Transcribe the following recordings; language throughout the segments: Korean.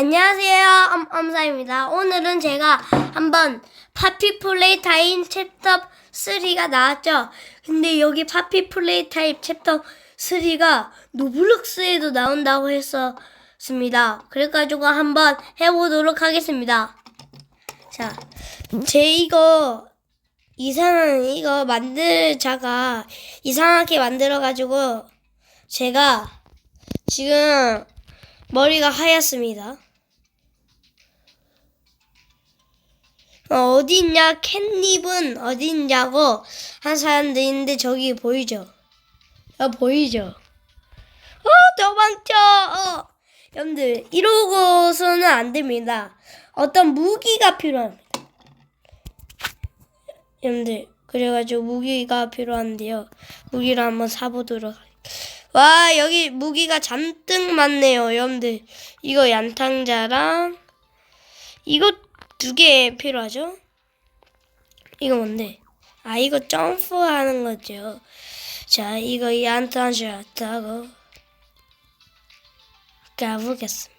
안녕하세요. 엄, 엄사입니다. 오늘은 제가 한번 파피 플레이 타임 챕터 3가 나왔죠. 근데 여기 파피 플레이 타임 챕터 3가 노블록스에도 나온다고 했었습니다. 그래가지고 한번 해보도록 하겠습니다. 자, 제 이거 이상한 이거 만들자가 이상하게 만들어가지고 제가 지금 머리가 하얗습니다. 어, 어디 있냐? 캣닙은 어디 있냐고 한 사람들 있는데 저기 보이죠? 어, 보이죠? 어, 도망쳐! 어. 여러분들, 이러고서는 안 됩니다. 어떤 무기가 필요합니다. 여러분들, 그래가지고 무기가 필요한데요. 무기를 한번 사보도록 할게요. 와, 여기 무기가 잔뜩 많네요, 여러분들. 이거 얀탕자랑, 이거 두 개 필요하죠? 이거 뭔데? 아, 이거 점프하는 거죠. 자, 이거 타고 가보겠습니다.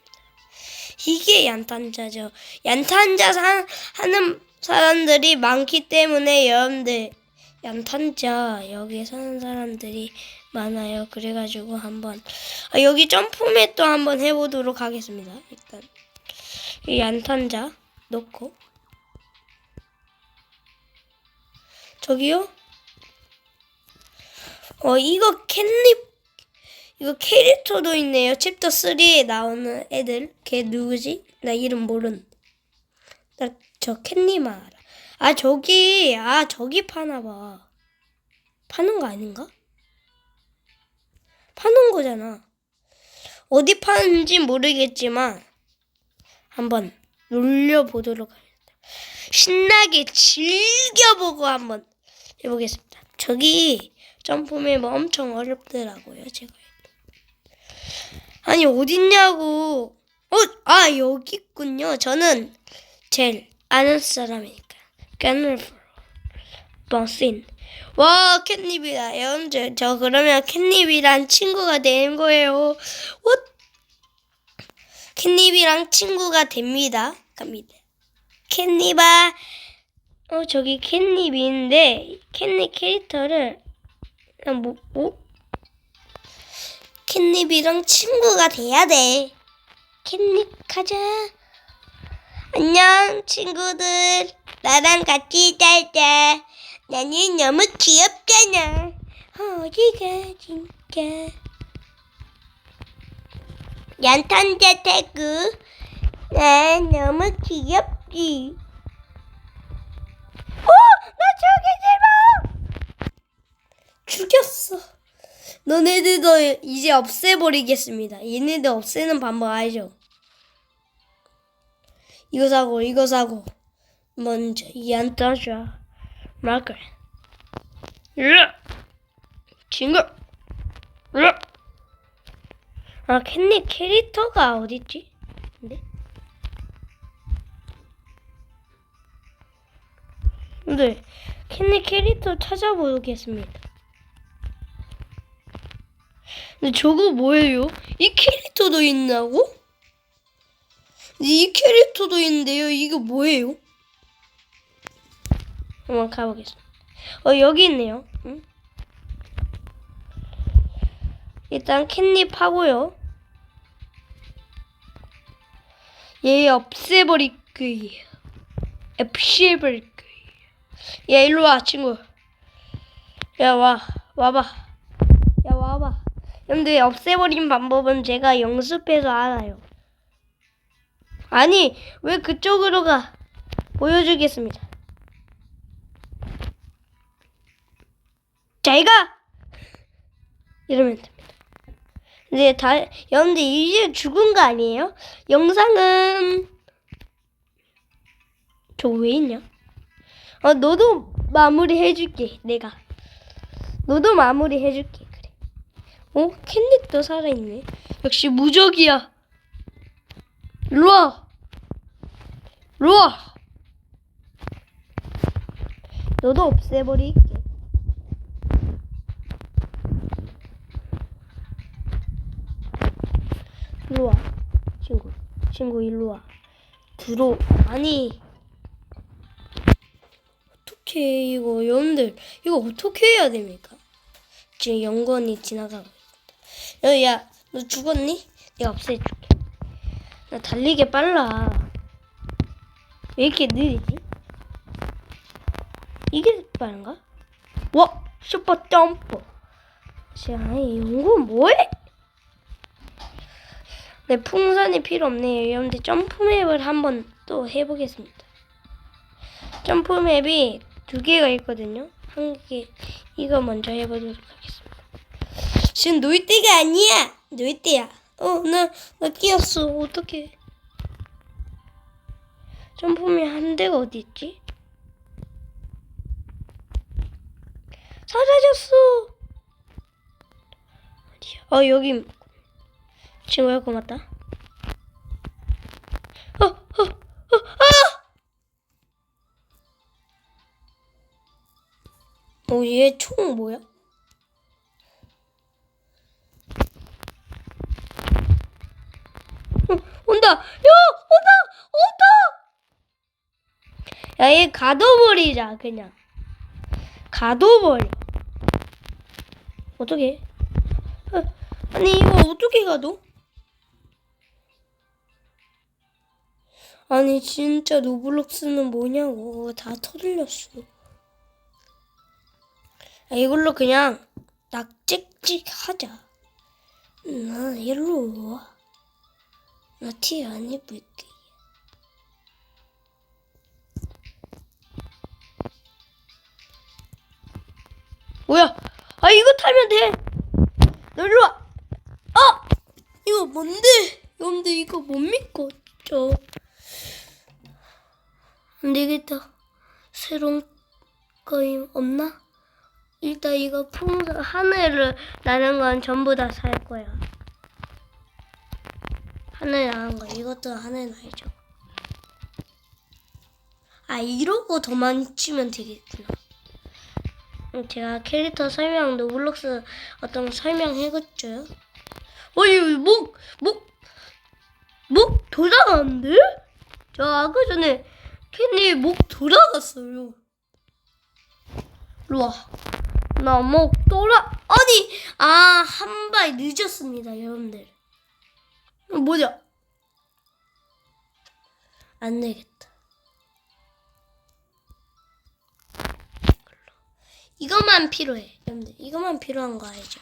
이게 얀탄자죠. 얀탄자 사, 하는 사람들이 많기 때문에 여러분들 얀탄자 여기 사는 사람들이 많아요. 그래가지고 한번 아, 여기 점프맵도 한번 해보도록 하겠습니다. 일단 이 얀탄자 넣고 저기요? 어 이거 캣닙 이거 캐릭터도 있네요. 챕터 3에 나오는 애들. 걔 누구지? 나 이름 모른. 나저 캣님 알아. 아 저기 아 저기 파나 봐. 파는 거 아닌가? 파는 거잖아. 어디 파는지 모르겠지만 한번 놀려보도록 하겠습니다. 신나게 즐겨보고 한번 해보겠습니다. 저기 점프맵 엄청 어렵더라고요. 제가. 아니 어딨냐고. 어, 아 여기 있군요. 저는 제일 아는 사람이니까. 까늘프로 버신. 와 캣닙이다. 여러분들 저 그러면 캣닙이랑 친구가 되는 거예요. 캣닙이랑 친구가 됩니다. 갑니다. 캣닙아. 어 저기 캣닙이 있는데 캣닙 캐릭터를 아, 뭐 뭐? 캣닙이랑 친구가 돼야 돼. 캣닙 가자. 안녕 친구들. 나랑 같이 살자. 나는 너무 귀엽잖아. 어디가 진짜. 얀탄자 태그. 난 너무 귀엽지. 어! 나 죽이지 마! 죽였어. 너네들도 이제 없애버리겠습니다. 얘네들 없애는 방법 알죠? 이거 사고 이거 사고 먼저 얀타샤 마크 으아 친구 으 아아 캣니 캐릭터가 어딨지? 근데 근데 캣니 캐릭터 찾아보겠습니다. 근데 저거 뭐예요? 이 캐릭터도 있나고? 이 캐릭터도 있는데요. 이거 뭐예요? 한번 가보겠습니다. 어 여기 있네요. 응? 일단 캣닙 하고요. 얘 없애버릴 거예요. 없애버릴 거예요. 야 일로 와 친구. 야 와 와봐. 야 와봐. 근데 없애버린 방법은 제가 연습해서 알아요. 아니, 왜 그쪽으로 가? 보여주겠습니다. 잘 가! 이러면 됩니다. 근데 다, 여러분들 이제 죽은 거 아니에요? 영상은, 저 왜 있냐? 어, 너도 마무리 해줄게, 내가. 너도 마무리 해줄게, 그래. 어? 캔디도 살아있네. 역시 무적이야. 일로 와. 일로 와. 너도 없애버릴게. 일로 와. 친구. 친구 일로 와. 들어. 아니. 어떻게 이거 여러분들 이거 어떻게 해야 됩니까? 지금 영건이 지나가고 있다. 야, 너 죽었니? 내가 없애줄게. 나 달리기 빨라. 왜 이렇게 느리지? 이게 빠른가? 와, 슈퍼 점프. 자, 이거 뭐해? 네, 풍선이 필요 없네요. 여러분들 점프맵을 한번 또 해보겠습니다. 점프맵이 두 개가 있거든요. 한 개, 이거 먼저 해보도록 하겠습니다. 지금 놀 때가 아니야! 놀 때야. 어, 나, 나 끼었어. 어떡해. 점프맵 한 대가 어디 있지? 사라졌어! 어디야? 어, 여기. 친구야, 고맙다. 어, 어, 어, 아! 어, 얘 총 뭐야? 어, 온다! 야! 온다! 온다! 야, 얘 가둬버리자, 그냥. 가둬버려. 어떻게? 어, 아니, 이거 어떻게 가둬? 아니, 진짜 로블록스는 뭐냐고. 다 터들렸어. 아, 이걸로 그냥 낙찍찍 하자. 나 일로 와. 나 티 안 입을게. 뭐야? 아 이거 타면 돼. 너 일로 와. 아 이거 뭔데? 여러분들 이거 뭡니까? 저. 안 되겠다. 새로운 거임 없나? 일단 이거 풍선 하늘을 나는 건 전부 다 살 거야. 하늘 나는 거 이것도 하늘 날죠. 아 이러고 더 많이 치면 되겠구나. 음, 제가 캐릭터 설명 노블록스 어떤 설명해줬죠. 어이 목목목 돌아가는데? 저 아까 전에 캔디 목 돌아갔어요. 일로 와. 나 목 돌아 아니 아 한 발 늦었습니다 여러분들. 뭐냐? 안 되겠다. 이것만 필요해. 여러분들 이것만 필요한 거 알죠?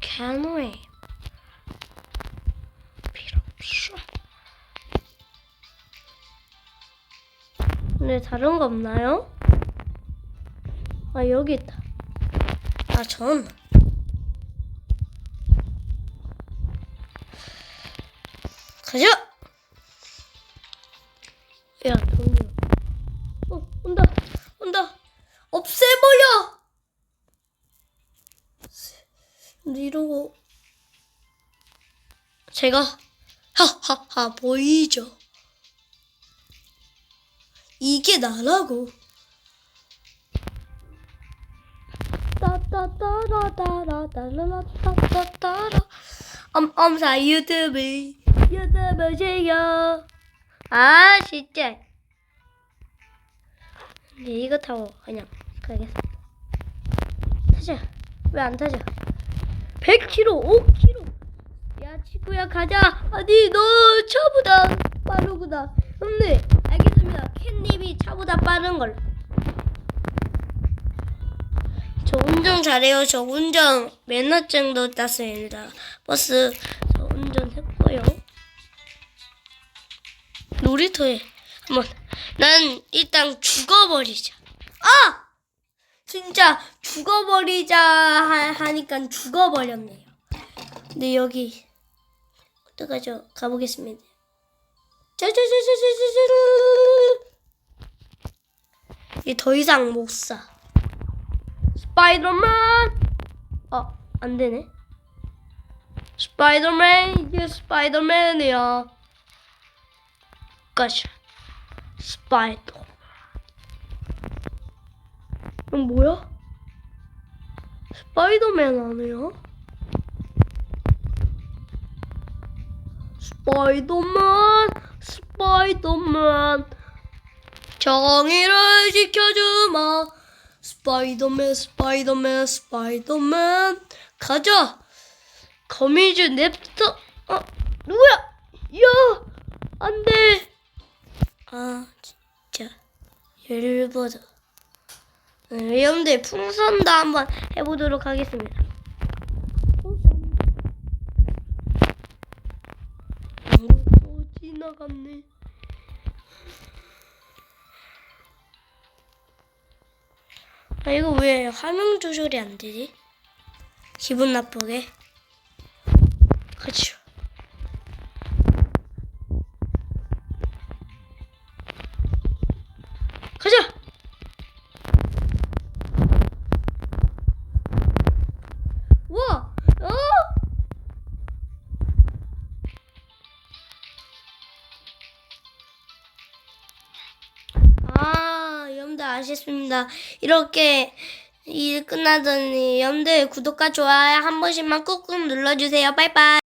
캐노에 필요 없어. 근데 다른 거 없나요? 아 여기 있다. 아 전. 가자. 야 동료. 어 온다 온다. 없애버려. 근데 이러고 제가 하하하 보이죠? 이게 나라고. 따따따라따라따라따따따라. 엄 엄사 유튜브 유튜브 지요 아 진짜. 근데 이거 타고 그냥 가겠습니다. 타자. 왜 안 타자? 100km 5km 야 친구야 가자. 아니 너 차보다 빠르구나. 근데 알겠 습니다 캣닙이 차보다 빠른 걸 저 운전 잘해요. 저 운전 면허증도 땄습니다. 버스 저 운전했고요. 놀이터에 한번 난 일단 죽어버리자. 아! 진짜 죽어버리자 하, 하니까 죽어버렸네요. 근데 여기 어떡하죠? 가보겠습니다. 이더 이상 못 사. 스파이더맨! 어, 안 되네. 스파이더맨, 이게 스파이더맨이야. 가자. 스파이더. 이건 뭐야? 스파이더맨 아니야? 스파이더맨 스파이더맨. 정의를 지켜주마. 스파이더맨 스파이더맨 스파이더맨. 가자. 거미줄 냅둬. 어 누구야? 야 안돼. 아 진짜. 열받아 네, 여러분들 풍선도 한번 해보도록 하겠습니다 풍선 또 지 나갔네. 아 이거 왜 화면 조절이 안 되지? 기분 나쁘게? 그렇죠 아셨습니다. 이렇게 일 끝나더니 여러분들 구독과 좋아요 한 번씩만 꾹꾹 눌러주세요. 빠이빠이.